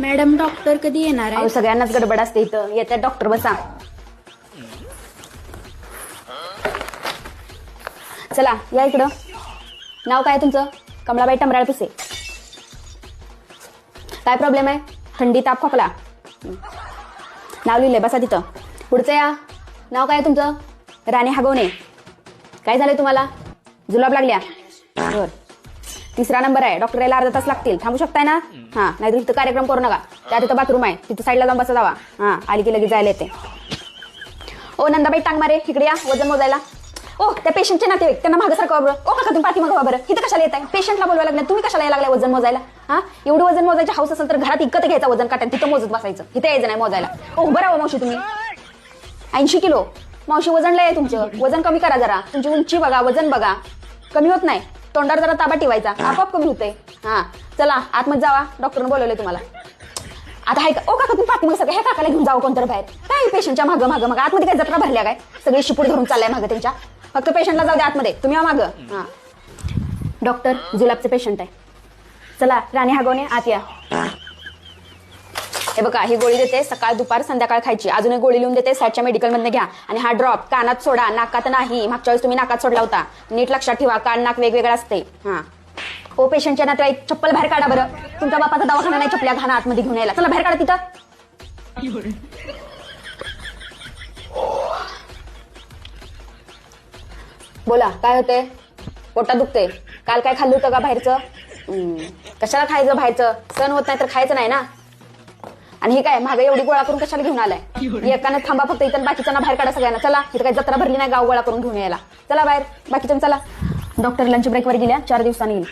Madam doctor कधी येणार अहो आहे सगळ्यांनाच गडबड असते इथं. येत्या डॉक्टर बसा चला या इकडं. नाव काय तुमचं? कमलाबाई टमराळ पिसे. काय प्रॉब्लेम आहे? थंडी ताप खोकला. हं. नाव लिहिलंय बसा तिथं. पुढचं या. नाव काय आहे तुमचं? राणी हागवणे. काय झालंय तुम्हाला? जुलाब लागल्या. बर. तिसरा नंबर आहे. डॉक्टर यायला अर्धा तास लागतील. थांबू शकताय ना? हा नाहीतर इथं कार्यक्रम करू नका. त्या तिथं बाथरूम आहे. तिथं साईडला जाऊन बसा जावा. हा आली की लगेच जायला येते. ओ नंदाबाई टांग मारे. इकडे या वजन मोजायला. ओ त्या पेशंटचे नातेवाईक त्यांना मागं सारखं बरं ओ काका तुम्ही पाठी मागवा बरं. इथं कशाला येत आहे पेशंटला बोलवायला लागलं. तुम्ही कशाला यायला लागलाय वजन मोजायला? हा? एवढं वजन मोजायची हाऊस असेल तर घरात इकत घ्यायचा वजन काट्या तिथं मोजत बसायचं. इथं यायचं नाही मोजायला. ओ उभं राहा मावशी तुम्ही. ऐंशी किलो. मावशी वजन लय आहे तुमचं. वजन कमी करा जरा. तुमची उंची बघा वजन बघा. कमी होत नाही. तोंडावर जरा ताबा ठेवायचा. आपोआप कमी होते हा चला आतमध्ये जावा. डॉक्टरने बोलवलंय तुम्हाला. आता हाय का ओ काका तुम्ही पाठीमाग सगळं हे काकाला घेऊन जावं कोणतर बाहेर. काय पेशंटच्या मागं मागं मग? आतमध्ये काय जत्रा भरल्या काय? सगळी शिपूड धरून चाललाय मागं त्यांच्या. फक्त पेशंटला जाऊ द्या आतमध्ये. तुम्ही या मागं. हा. डॉक्टर जुलाबचे पेशंट आहे. चला राणी हागवणे आत या. हे बघा ही गोळी देते सकाळ दुपार संध्याकाळ खायची. अजून एक गोळी लिहून देते साईडच्या मेडिकलमधनं घ्या. आणि हा ड्रॉप कानात सोडा नाकात नाही. मागच्या वेळेस तुम्ही नाकात सोडला होता. नीट लक्षात ठेवा कान नाक वेगवेगळा असते. हा. ओ पेशंटच्या नातेवाईक चप्पल बाहेर काढा बरं. तुमच्या बापाचा दवाखाना नाही चपल्या घाना आतमध्ये घेऊन यायला. चला बाहेर काढा तिथं. बोला काय होते पोटात दुखते काल काय खाल्लं होतं का बाहेरचं? कशाला खायचं बाहेरचं? सण होत नाही तर खायचं नाही ना? आणि हे काय मागे एवढी गोळा करून कशाला घेऊन आलाय? एकाने थांबा फक्त इथं बाकीच्यांना बाहेर काढा सगळ्यांना. चला इथं काय जत्रा भरली नाही गाव गोळा करून घेऊन यायला. चला बाहेर बाकीच्या चला. डॉक्टर लंच ब्रेकवर गेल्या चार दिवसांनी. येईल